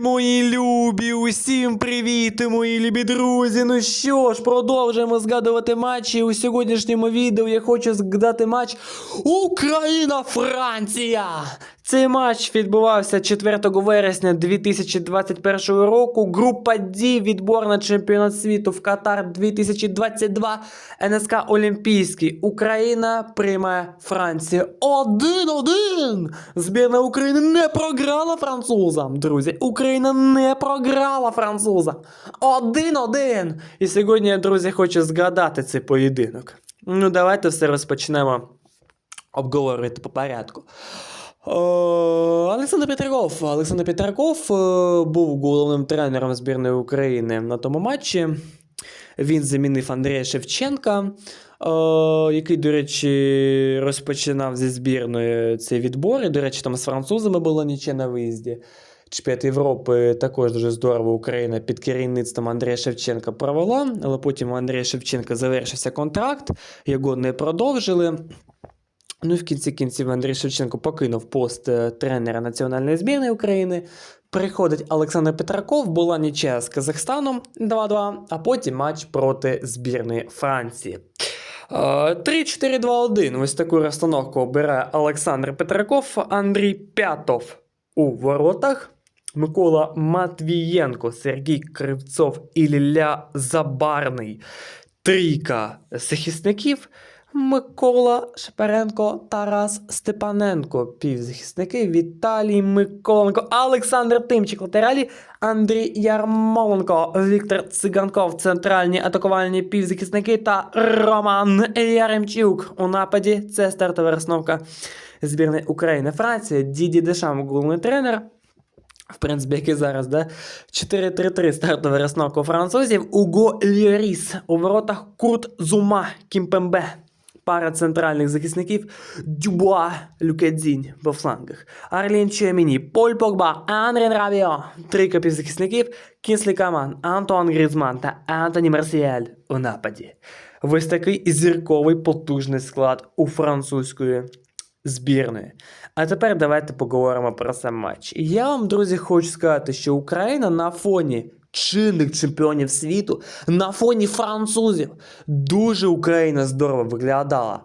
Мої любі, усім привіт, мої любі друзі. Ну що ж, продовжуємо згадувати матчі. У сьогоднішньому відео я хочу згадати матч Україна-Франція. Цей матч відбувався 4 вересня 2021 року. Група D, відбор на чемпіонат світу в Катар 2022. НСК Олімпійський. Україна приймає Францію. 1-1! Збірна України не програла французам, друзі. Україна не програла французам. 1-1! І сьогодні, я, друзі, хочу згадати цей поєдинок. Ну, давайте все розпочнемо обговорювати по порядку. Е, Олександр Петраков. Олександр Петраков е, був головним тренером збірної України на тому матчі. Він замінив Андрія Шевченка, е, який, до речі, розпочинав зі збірної цей відбор. І, до речі, там з французами було ніче на виїзді. Чемпіонат Європи також дуже здорово Україна під керівництвом Андрія Шевченка провела, але потім у Андрія Шевченка завершився контракт, його не продовжили. Ну і в кінці кінців Андрій Шевченко покинув пост е, тренера національної збірної України. Приходить Олександр Петраков, була нічия з Казахстаном 2-2, а потім матч проти збірної Франції. Е, 3-4-2-1. Ось таку розстановку обирає Олександр Петраков, Андрій П'ятов у воротах. Микола Матвієнко, Сергій Кривцов і Ліля Забарний. Трійка захисників. Микола Шепаренко, Тарас Степаненко, півзахисники, Віталій Миколенко, Олександр Тимчик, латералі, Андрій Ярмоленко, Віктор Циганков, центральні атакувальні півзахисники та Роман Яремчук. У нападі це стартова розновка збірної України. Франція, Діді Дешам, головний тренер. В принципі, як і зараз, да? 4-3-3 стартова розновка у французів. Уго Льоріс. У воротах Курт Зума, Кімпембе. Пара центральних захисників Дюбуа, Люкедзінь по флангах. Арлін Чеміні, Поль Погба, Анрін Рабіо. Трійка півзахисників Кінслі Каман, Антуан Грізман та Антоні Марсіаль у нападі. Ось такий зірковий потужний склад у французької збірної. А тепер давайте поговоримо про сам матч. Я вам, друзі, хочу сказати, що Україна на фоні чинних чемпіонів світу, на фоні французів, дуже Україна здорово виглядала.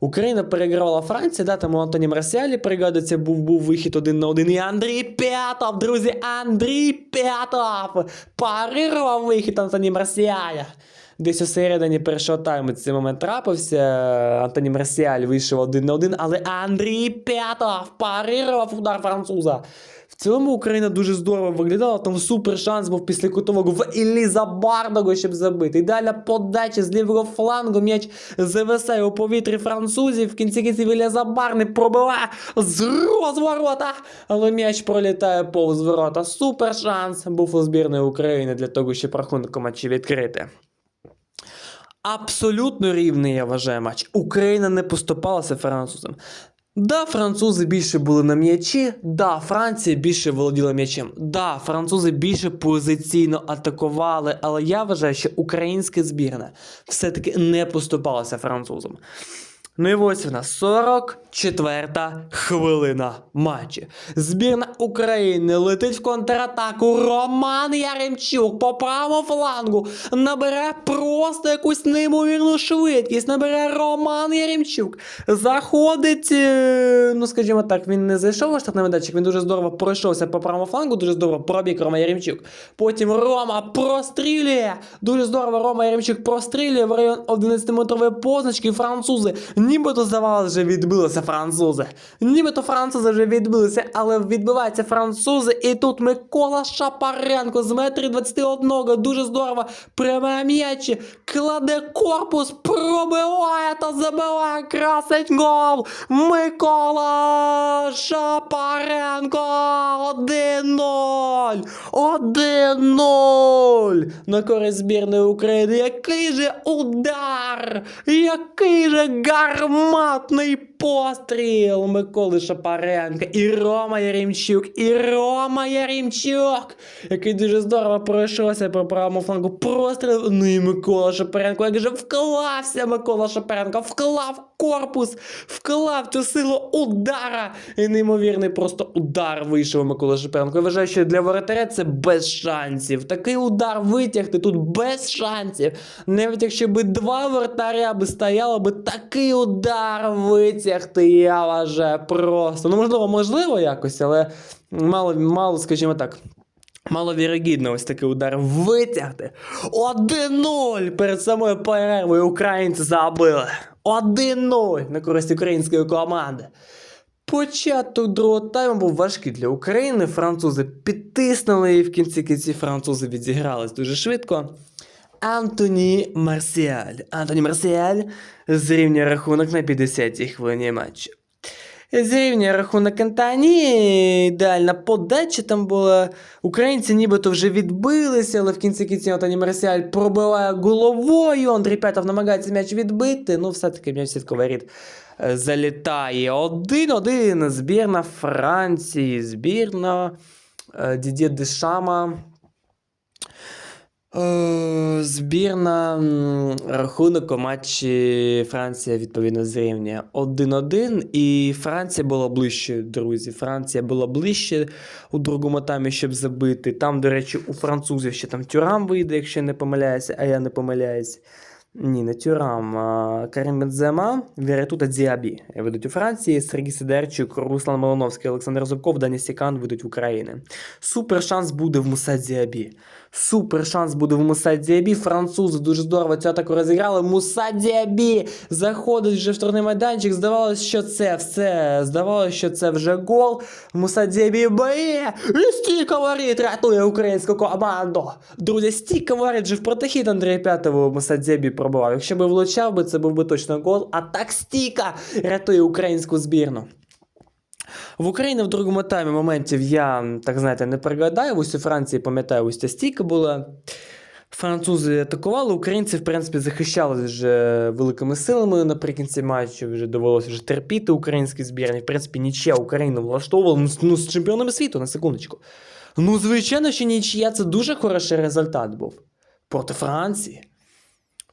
Україна переграла Францію, да, там у Антоні Марсіалі пригадується, був, був вихід один на один. І Андрій П'ятов, друзі, Андрій П'ятов парирував вихід Антоні Марсіаля. Десь у середині першого тайму цей момент трапився. Антоні Марсіаль вийшов один на один, але Андрій П'ятов парирував удар француза. В цілому Україна дуже здорово виглядала. Там супер шанс був після кутового в Еліза Бардого, щоб забити. Ідеальна подача з лівого флангу. М'яч зависає у повітрі французів. В кінці кінців Еліза Бар не пробиває з розворота. Але м'яч пролітає повз ворота. Супер шанс був у збірної України для того, щоб рахунок матчі відкрити. Абсолютно рівний, я вважаю, матч. Україна не поступалася французам. Да, французи більше були на м'ячі, да, Франція більше володіла м'ячем. Да, французи більше позиційно атакували, але я вважаю, що українська збірна все-таки не поступалася французам. Ну і ось вона 44-та хвилина матчі. Збірна України летить в контратаку. Роман Яремчук по правому флангу набере просто якусь неймовірну швидкість. Набере Роман Яремчук. Заходить, е, ну скажімо так, він не зайшов на штатний медальчик, він дуже здорово пройшовся по правому флангу, дуже здорово пробіг Рома Яремчук. Потім Рома прострілює. Дуже здорово Рома Яремчук прострілює в район 11-метрової позначки. Французи нібито здавалося, вже відбилися французи. Нібито французи вже відбилися, але відбиваються французи. І тут Микола Шапаренко з метрів 21 дуже здорово пряме м'ячі, кладе корпус, пробиває та забиває красить гол. Микола Шапаренко 1-0. 1-0 на користь збірної України. Який же удар! Який же гарматний постріл Миколи Шапаренка і Рома Яремчук, і Рома Яремчук, який дуже здорово пройшовся по правому флангу. Простріл. Ну і Микола Шапаренко, як же вклався Микола Шапаренко, вклав корпус, вклав цю силу удара. І неймовірний просто удар вийшов у Миколи Шипенко. Я вважаю, що для воротаря це без шансів. Такий удар витягти тут без шансів. Навіть якщо би два воротаря би стояло, би такий удар витягти, я вважаю, просто. Ну, можливо, можливо якось, але мало, мало, скажімо так. Маловірогідно ось такий удар витягти. 1-0 перед самою перервою українці забили. 1-0 на користь української команди. Початок другого тайму був важкий для України. Французи підтиснули і в кінці кінці французи відігрались дуже швидко. Антоні Марсіаль. Антоні Марсіаль зрівнює рахунок на 50-й хвилині матчу. Зрівнює рахунок Антоні, ідеальна подача там була. Українці нібито вже відбилися, але в кінці кінці Антоні Марсіаль пробиває головою. Андрій Петов намагається м'яч відбити. Ну, все-таки м'яч сітковий е, залітає. Один-один. Збірна Франції, збірна е, Дідє Дешама. Е, Збірна рахунок у матчі Франція відповідно зрівнює 1-1. І Франція була ближче, друзі. Франція була ближче у другому таймі, щоб забити. Там, до речі, у французів ще там Тюрам вийде, якщо не помиляюся, а я не помиляюсь. Ні, не Тюрам. а Карим Бензема, Віратута Діабі ведуть у Франції, Сергій Сидерчук, Руслан Малиновський, Олександр Зубков, Дані Сікан ведуть в Україні. Супер шанс буде в Муса Діабі. Супер шанс буде в Муса Діабі. Французи дуже здорово цю атаку розіграли. Муса Діабі заходить вже в штрафний майданчик. Здавалося, що це все. Здавалося, що це вже гол. Муса Діабі б'є. І стійка рятує українську команду. Друзі, стійка воріт же в протихід Андрія П'ятого Муса Діабі пробував. Якщо би влучав би, це був би точно гол. А так стійка рятує українську збірну. В Україні в другому таймі моментів я, так знаєте, не пригадаю. Ось у Франції, пам'ятаю, ось ця стійка була. Французи атакували, українці, в принципі, захищали вже великими силами наприкінці матчу. Вже довелося вже терпіти українські збірні. В принципі, нічия Україну влаштовувала ну, ну, з чемпіонами світу, на секундочку. Ну, звичайно, що нічия це дуже хороший результат був. Проти Франції.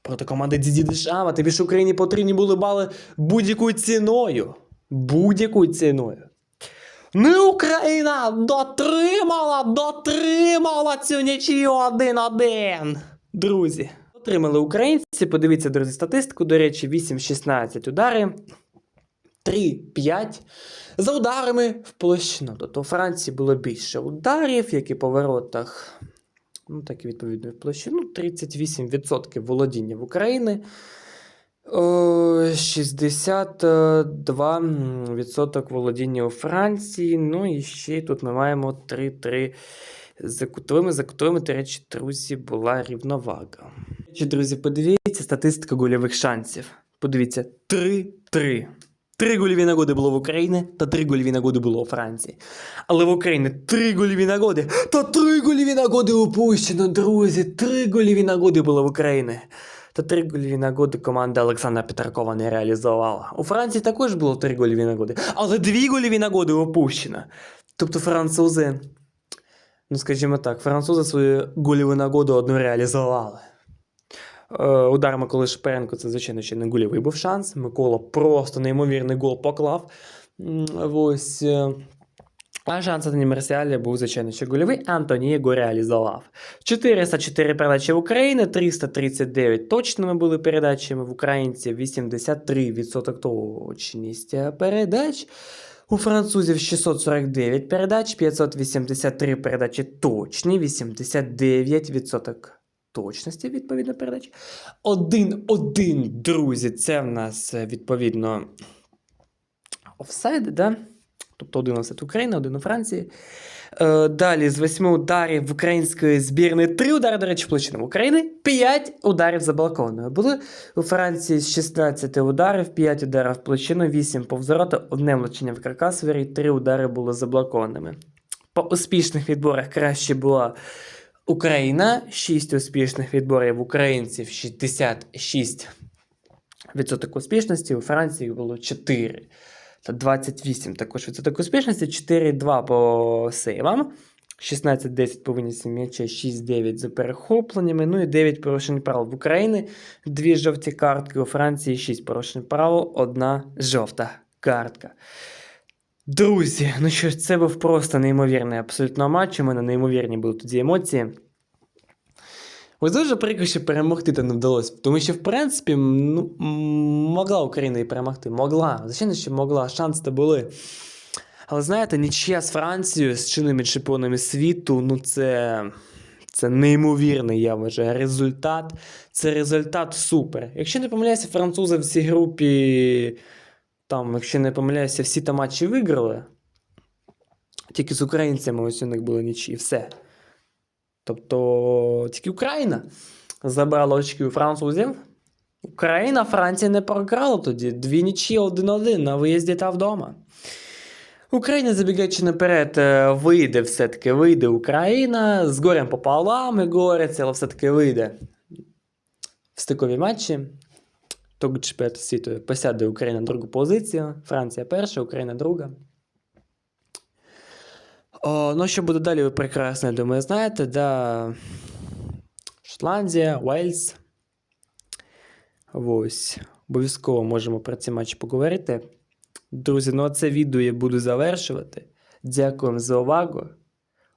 Проти команди Діді Дешава. Тобі ж Україні потрібні були бали будь-якою ціною. Будь-якою ціною. Ну, Україна дотримала, дотримала цю нічию 1-1. Друзі. Дотримали українці. Подивіться, друзі, статистику. До речі, 8-16 удари. 3-5 за ударами в площину. Тобто у Франції було більше ударів, як і по воротах. Ну, так і відповідно в площину. 38% володіння в Україні. 62% володіння у Франції. Ну і ще тут ми маємо 3-3 за кутовими. За кутовими, до речі, друзі, була рівновага. Друзі, подивіться статистика гольових шансів. Подивіться, 3-3. Три гольові нагоди було в Україні, та три гольові нагоди було у Франції. Але в Україні три гольові нагоди, та три гольові нагоди упущено, друзі. Три гольові нагоди було в Україні. Та три гольові нагоди команда Олександра Петракова не реалізувала. У Франції також було три гольові нагоди, але дві гольові нагоди упущено. Тобто французи, ну скажімо так, французи свою гольову нагоду одну реалізували. Е, Удар Миколи Шперенко це, звичайно, ще не гольовий був шанс. Микола просто неймовірний гол поклав. Ось. е, А шанс Антоні Марсіаля був, звичайно, ще гольовий. Антоні його реалізував. 404 передачі в Україні, 339 точними були передачами в українців, 83% точність передач. У французів 649 передач, 583 передачі точні, 89% точності відповідно передач. 1-1, друзі. Це в нас е, відповідно офсайд, да? Тобто 11 Україна, один у Франції. Е, далі з 8 ударів української збірної 3 удари, до речі, в площину України, 5 ударів заблокованими. Були у Франції з 16 ударів, 5 ударів площину, 8 повзорота, одне влучення в каркас, і 3 удари були заблокованими. По успішних відборах краще була Україна, 6 успішних відборів українців, 66 відсоток успішності, у Франції було 4 та 28 також відсоток успішності, 4-2 по сейвам, 16-10 по винесу м'яча, 6-9 за перехопленнями, ну і 9 порушень правил. В Україні. Дві жовті картки, у Франції. 6 порушень правил, одна жовта картка. Друзі, ну що ж, це був просто неймовірний абсолютно матч. У мене неймовірні були тоді емоції. Ось дуже прикро, що перемогти то не вдалося. Тому що, в принципі, ну, могла Україна і перемогти. Могла. Звичайно, що могла, шанси то були. Але знаєте, нічия з Францією, з чинними чемпіонами світу, ну це, це неймовірний, я вважаю, результат. Це результат супер. Якщо не помиляюся, французи в цій групі, там, якщо не помиляюся, всі там матчі виграли. Тільки з українцями ось у них були нічі, все. Тобто тільки Україна забрала очки у французів. Україна, Франція не програла тоді. Дві нічі 1-1 на виїзді та вдома. Україна, забігаючи наперед, е, вийде все-таки вийде Україна з горем пополам, і говориться, але все-таки вийде в стикові матчі. Чемпіонату світу посяде Україна на другу позицію, Франція перша, Україна друга. О, ну, що буде далі, ви прекрасно, я думаю, знаєте, да. Шотландія, Уельс. Ось. Обов'язково можемо про ці матчі поговорити. Друзі, ну а це відео я буду завершувати. Дякую за увагу.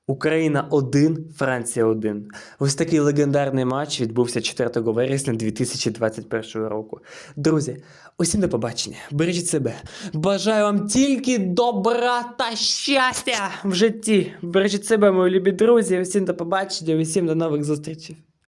Україна 1, Франція 1. Ось такий легендарний матч відбувся 4 вересня 2021 року. Друзі, усім до побачення. Бережіть себе. Бажаю вам тільки добра та щастя в житті. Бережіть себе, мої любі друзі. Усім до побачення, усім до нових зустрічей.